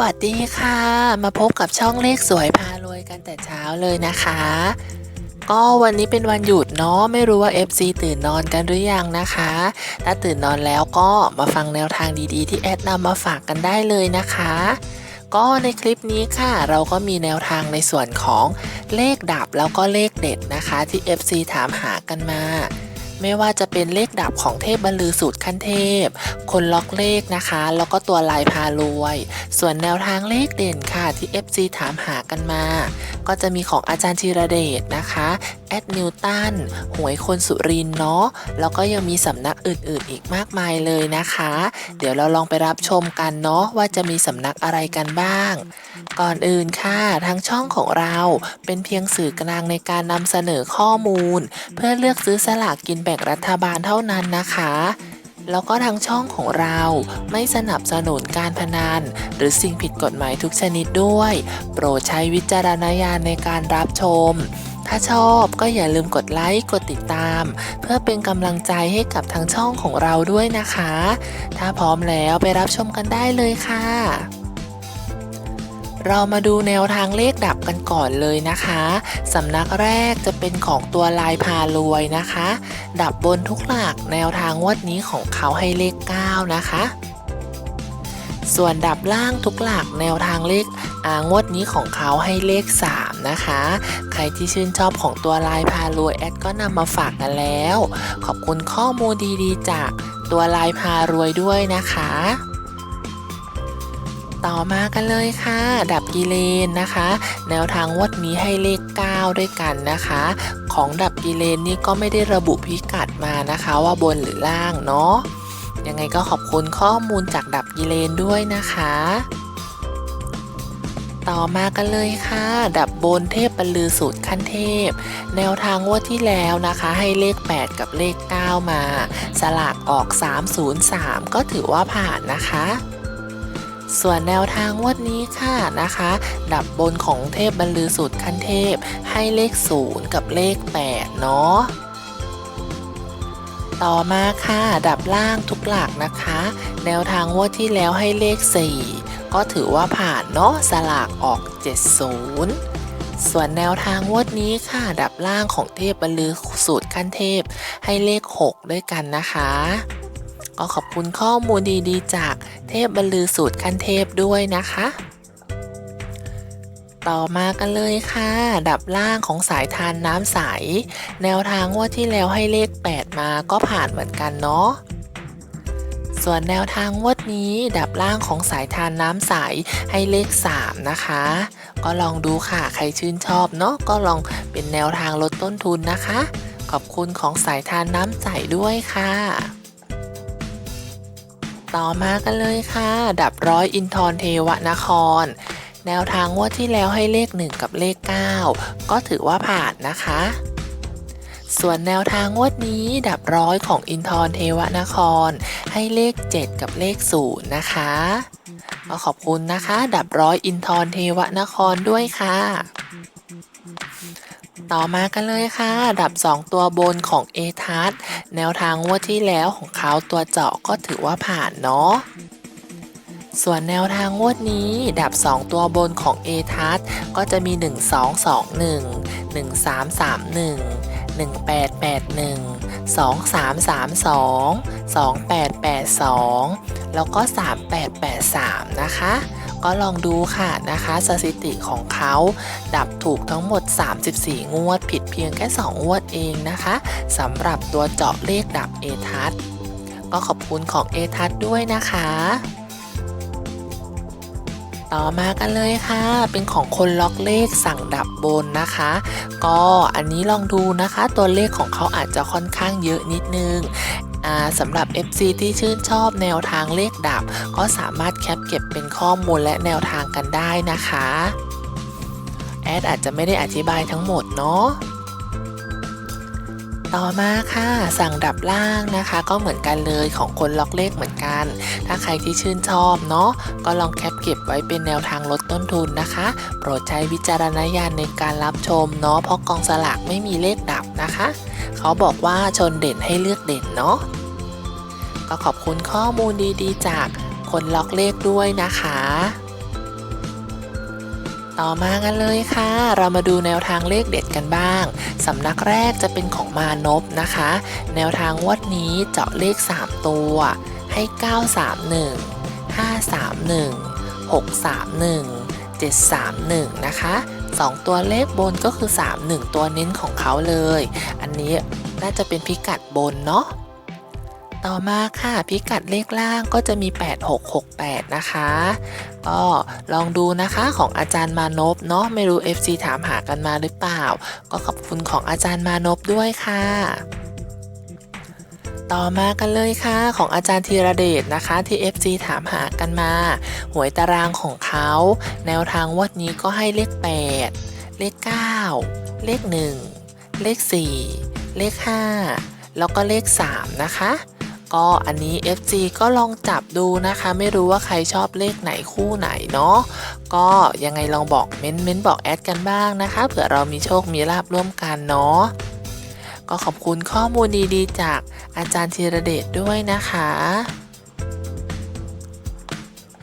วัสดีค่ะ มาพบกับช่องเลขสวยพารวยกันแต่เช้าเลยนะคะ ก็วันนี้เป็นวันหยุดเนาะไม่รู้ว่า FC ตื่นนอนกันหรือยังนะคะ ถ้าตื่นนอนแล้วก็มาฟังแนวทางดีๆ ที่แอดนำมาฝากกันได้เลยนะคะ ก็ในคลิปนี้ค่ะเราก็มีแนวทางในส่วนของเลขดับแล้วก็เลขเด็ดนะคะที่ FC ถามหากันมา ไม่ว่าจะเป็นเลขดับของเทพบรรลือสูตรขั้นเทพ คนล็อกเลขนะคะ แล้วก็ตัวลายพารวย ส่วนแนวทางเลขเด่นค่ะที่ FC ถามหากันมาก็จะมีของอาจารย์ธีรเดชนะคะแอดนิวตันหวยคนสุรินเนาะแล้วก็ยังมีสำนักอื่นๆอีกมากมายเลยนะคะ เดี๋ยวเราลองไปรับชมกันเนาะว่าจะมีสำนักอะไรกันบ้าง ก่อนอื่นค่ะทางช่องของเราเป็นเพียงสื่อกลางในการนำเสนอข้อมูล เพื่อเลือกซื้อสลากกินแบ่งรัฐบาลเท่านั้นนะคะ แล้วก็ทางช่องของเราไม่สนับสนุนการพนัน หรือสิ่งผิดกฎหมายทุกชนิดด้วย โปรดใช้วิจารณญาณในการรับชม ถ้าชอบก็อย่าลืมกดไลค์กดติดตาม เพื่อเป็นกำลังใจให้กับทางช่องของเราด้วยนะคะ ถ้าพร้อมแล้วไปรับชมกันได้เลยค่ะ เรามาดูแนวทางเลขดับกันก่อนเลยนะคะสำนักแรกจะเป็นของตัวลายพารวยนะคะ ดับบนทุกหลักแนวทางงวดนี้ของเขาให้เลข 9 นะคะ ส่วนดับล่างทุกหลักแนวทางเลขอางวดนี้ของเขาให้เลข 3 นะคะ ใครที่ชื่นชอบของตัวลายพารวยแอดก็นำมาฝากกันแล้ว ขอบคุณข้อมูลดีๆ จากตัวลายพารวยด้วยนะคะ ต่อมากันเลยค่ะ ดับกิเลนนะคะ แนวทางงวดนี้ให้เลข 9 ด้วยกันนะคะ ของดับกิเลนนี่ก็ไม่ได้ระบุพิกัดมานะคะ ว่าบนหรือล่างเนาะยังไงก็ขอบคุณข้อมูลจากดับกิเลนด้วยนะคะ ต่อมากันเลยค่ะ ดับบนเทพบรรลือสูตรขั้นเทพ แนวทางงวดที่แล้วนะคะ ให้เลข 8 กับเลข 9 มา สลากออก 303 ก็ถือว่าผ่านนะคะ ส่วนแนวทางงวดนี้ค่ะนะคะ ดับบนของเทพบรรลือสูตรขั้นเทพให้เลข 0 กับเลข 8 เนาะต่อมาค่ะดับล่างทุกหลักนะคะ แนวทางงวดที่แล้วให้เลข 4 ก็ถือว่าผ่านเนาะสลากออก 70 ส่วนแนวทางงวดนี้ค่ะ ดับล่างของเทพบรรลือสูตรขั้นเทพให้เลข 6 ด้วยกันนะคะ ก็ขอบคุณข้อมูลดีๆ จากเทพบรรลือสูตรขั้นเทพด้วยนะคะ ต่อมากันเลยค่ะ ดับล่างของสายทานน้ำใส แนวทางว่าที่แล้วให้เลข 8 มาก็ผ่านเหมือนกันเนาะส่วนแนวทางงวดนี้ดับล่างของสายทานน้ำใสให้เลข 3 นะคะ ก็ลองดูค่ะใครชื่นชอบเนาะก็ลองเป็นแนวทางลดต้นทุนนะคะ ขอบคุณของสายทานน้ำใสด้วยค่ะ ต่อมากันเลยค่ะ ดับร้อยอินทรเทวนคร แนวทางงวดที่แล้วให้เลข 1 กับเลข 9 ก็ถือว่าผ่านนะคะ ส่วนแนวทางงวดนี้ดับร้อยของอินทรเทวนคร ให้เลข 7 กับเลข0นะคะก็ขอบคุณนะคะ ดับร้อยอินทรเทวนครด้วยค่ะ ต่อมากันเลยค่ะ ดับ 2 ตัวบนของเอทัศแนวทางงวดที่แล้วของเขาตัวเจาะก็ถือว่าผ่านเนาะส่วนแนวทางงวดนี้ ดับ 2 ตัวบนของ a t a s ก็จะมี 1 2 2 1 1 3 3 1 1 8 8 1 2 3 3 2 2 8 8 2 แล้วก็ 3 8 8 3 นะคะ ก็ลองดูค่ะนะคะสถิติของเขาดับถูกทั้งหมด 34 งวด ผิดเพียงแค่ 2 งวดเองนะคะสำหรับตัวเจาะเลขดับ a t a s ก็ขอบคุณของ a t a s ด้วยนะคะ ต่อมากันเลยค่ะ เป็นของคนล็อกเลขสั่งดับบนนะคะ ก็อันนี้ลองดูนะคะ ตัวเลขของเขาอาจจะค่อนข้างเยอะนิดนึงอ่าสำหรับ FC ที่ชื่นชอบแนวทางเลขดับ ก็สามารถแคปเก็บเป็นข้อมูลและแนวทางกันได้นะคะ แอดอาจจะไม่ได้อธิบายทั้งหมดเนาะ ต่อมาค่ะ สั่งดับล่างนะคะ ก็เหมือนกันเลยของคนล็อกเลขเหมือนกัน ถ้าใครที่ชื่นชอบเนาะก็ลองแคปเก็บไว้เป็นแนวทางลดต้นทุนนะคะ โปรดใช้วิจารณญาณในการรับชมเนาะเพราะกองสลากไม่มีเลขดับนะคะ เขาบอกว่าชนเด่นให้เลือกเด่นเนาะก็ขอบคุณข้อมูลดีๆ จากคนล็อกเลขด้วยนะคะ ต่อมากันเลยค่ะ เรามาดูแนวทางเลขเด็ดกันบ้างสำนักแรกจะเป็นของมานพนะคะ แนวทางงวัดนี้เจาะเลข 3 ตัว ให้ 931 531 631 731 นะคะ 2 ตัวเลขบนก็คือ 31 ตัวเน้นของเขาเลย อันนี้น่าจะเป็นพิกัดบนเนาะ ต่อมาค่ะ พิกัดเลขล่างก็จะมี 8668 นะคะก็ลองดูนะคะของอาจารย์มานพเนาะไม่รู้ FC ถามหากันมาหรือเปล่า ก็ขอบคุณของอาจารย์มานพด้วยค่ะต่อมากันเลยค่ะของอาจารย์ธีระเดชนะคะที่ FC ถามหากันมา หวยตารางของเขา แนวทางงวัดนี้ก็ให้เลข 8 เลข 9 เลข 1 เลข 4 เลข 5 แล้วก็เลข 3 นะคะ ก็อันนี้ FG ก็ลองจับดูนะคะ ไม่รู้ว่าใครชอบเลขไหนคู่ไหนเนาะก็ยังไงลองบอกเม้นเม้นบอกแอดกันบ้างนะคะเผื่อเรามีโชคมีลาบร่วมกันเนาะก็ขอบคุณข้อมูลดีๆ จากอาจารย์ธีรเดชด้วยนะคะ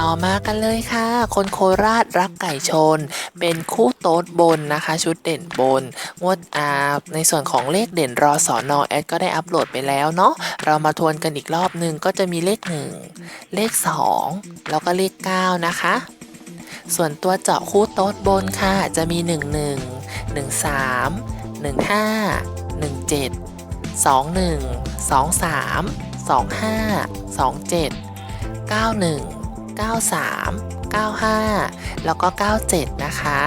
ต่อมากันเลยค่ะ คนโคราชรักไก่ชน เป็นคู่โต๊ดบนนะคะ ชุดเด่นบน งวดอาในส่วนของเลขเด่นรอสอนอแอดก็ได้อัปโหลดไปแล้วเนาะเรามาทวนกันอีกรอบหนึ่งก็จะมีเลข 1 เลข 2 แล้วก็เลข 9 นะคะ ส่วนตัวเจาะคู่โต๊ดบนค่ะ จะมี 1 1 1 3 1 5 1 7 2 1 2 3 2 5 2 7 9 1 93 95 แล้วก็ 97 นะคะ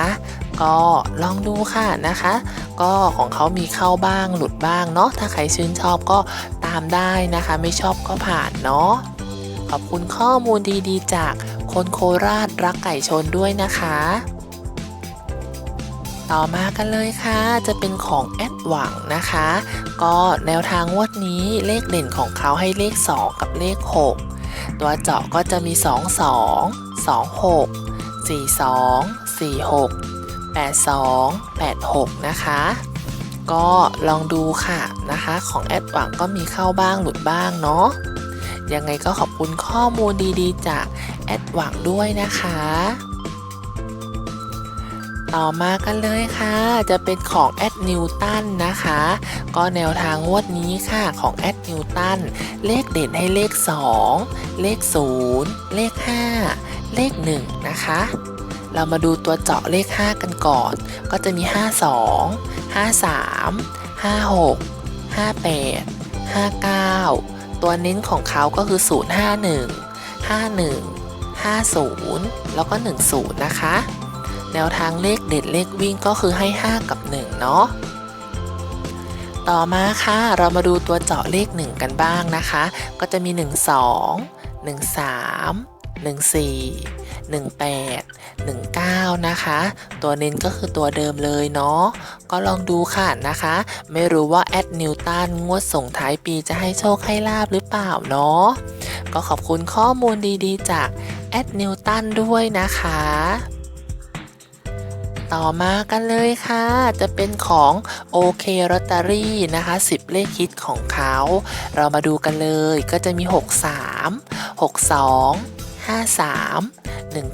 ก็ลองดูค่ะนะคะ ก็ของเขามีเข้าบ้างหลุดบ้างเนาะถ้าใครชื่นชอบก็ตามได้นะคะ ไม่ชอบก็ผ่านเนาะขอบคุณข้อมูลดีๆ จากคนโคราชรักไก่ชนด้วยนะคะ ต่อมากันเลยค่ะ จะเป็นของแอดหวังนะคะ ก็แนวทางวดนี้เลขเด่นของเขาให้เลข 2 กับเลข 6 ตัวเจาะก็จะมี 2 2 2 6 4 2 4 6 8 2 8 6 นะคะ ก็ลองดูค่ะนะคะ ของแอดหวังก็มีเข้าบ้างหลุดบ้างเนาะยังไงก็ขอบคุณข้อมูลดีๆ จากแอดหวังด้วยนะคะ ต่อมากันเลยค่ะ จะเป็นของแอดนิวตันนะคะ ก็แนวทางงวดนี้ค่ะของแอดนิวตันเลขเด่นให้เลข 2 เลข 0 เลข 5 เลข 1 นะคะ เรามาดูตัวเจาะเลข 5 กันก่อน ก็จะมี 52 53 56 58 59 ตัวเน้นของเขาก็คือ 051 51 50 แล้วก็ 10 นะคะ แนวทางเลขเด็ดเลขวิ่งก็คือให้ 5 กับ 1 เนาะต่อมาค่ะ เรามาดูตัวเจาะเลข 1 กันบ้างนะคะ ก็จะมี 1 2 1 3 1 4 1 8 1 9 นะคะ ตัวเน้นก็คือตัวเดิมเลยเนาะ ก็ลองดูค่ะนะคะ ไม่รู้ว่าแอดนิวตันงวดส่งท้ายปีจะให้โชคให้ลาบหรือเปล่าเนาะ ก็ขอบคุณข้อมูลดีๆ จากแอดนิวตันด้วยนะคะ ต่อมากันเลยค่ะ จะเป็นของโอเคลอตเตอรี่นะคะ 10 เลขคิดของเขา เรามาดูกันเลยก็จะมี 63 62 53 19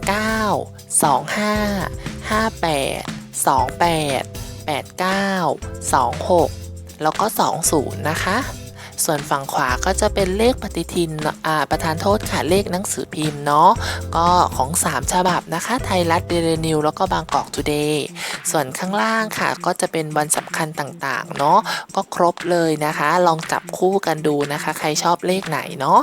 25 58 28 89 26 แล้วก็ 20 นะคะ ส่วนฝั่งขวาก็จะเป็นเลขปฏิทินอ่าประธานโทษค่ะเลขหนังสือพิมพ์เนาะก็ของ 3 ฉบับนะคะ ไทยรัฐเดลินิวแล้วก็บางกอกทูเดย์ส่วนข้างล่างค่ะก็จะเป็นวันสำคัญต่างๆเนาะก็ครบเลยนะคะ ลองจับคู่กันดูนะคะ ใครชอบเลขไหนเนาะ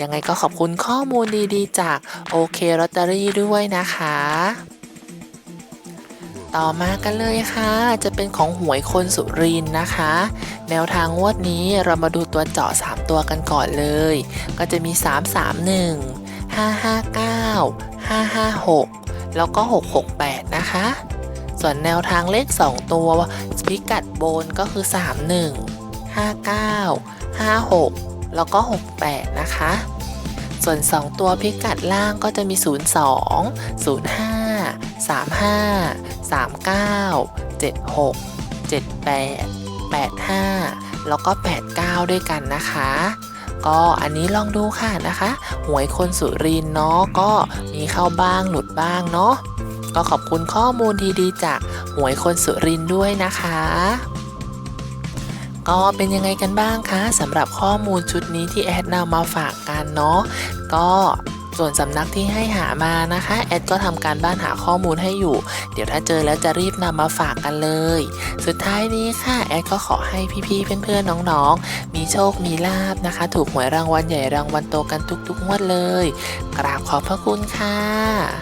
ยังไงก็ขอบคุณข้อมูลดีๆ จากโอเคลอตเตอรี่ด้วยนะคะ ต่อมากันเลยค่ะ จะเป็นของหวยคนสุรินนะคะ แนวทางงวดนี้เรามาดูตัวเจาะ 3 ตัวกันก่อนเลย ก็จะมี 331 559 556 แล้วก็ 668 นะคะ ส่วนแนวทางเลข 2 ตัวพิกัดบนก็คือ 31 59 56 แล้วก็ 68 นะคะ ส่วน 2 ตัวพิกัดล่างก็จะมี 02 05 35 39 76 78 85 แล้วก็ 89 ด้วยกันนะคะ ก็อันนี้ลองดูค่ะนะคะ หวยคนสุรินเนาะก็มีเข้าบ้างหลุดบ้างเนาะก็ขอบคุณข้อมูลดีๆจากหวยคนสุรินด้วยนะคะก็เป็นยังไงกันบ้างคะสำหรับข้อมูลชุดนี้ที่แอดนำมาฝากกันเนาะก็ ส่วนสำนักที่ให้หามานะคะ แอดก็ทำการบ้านหาข้อมูลให้อยู่ เดี๋ยวถ้าเจอแล้วจะรีบนำมาฝากกันเลย สุดท้ายนี้ค่ะ แอดก็ขอให้พี่ๆเพื่อนๆน้องๆ มีโชคมีลาบนะคะ ถูกหวยรางวัลใหญ่รางวัลโตกันทุกๆงวดเลย กราบขอบพระคุณค่ะ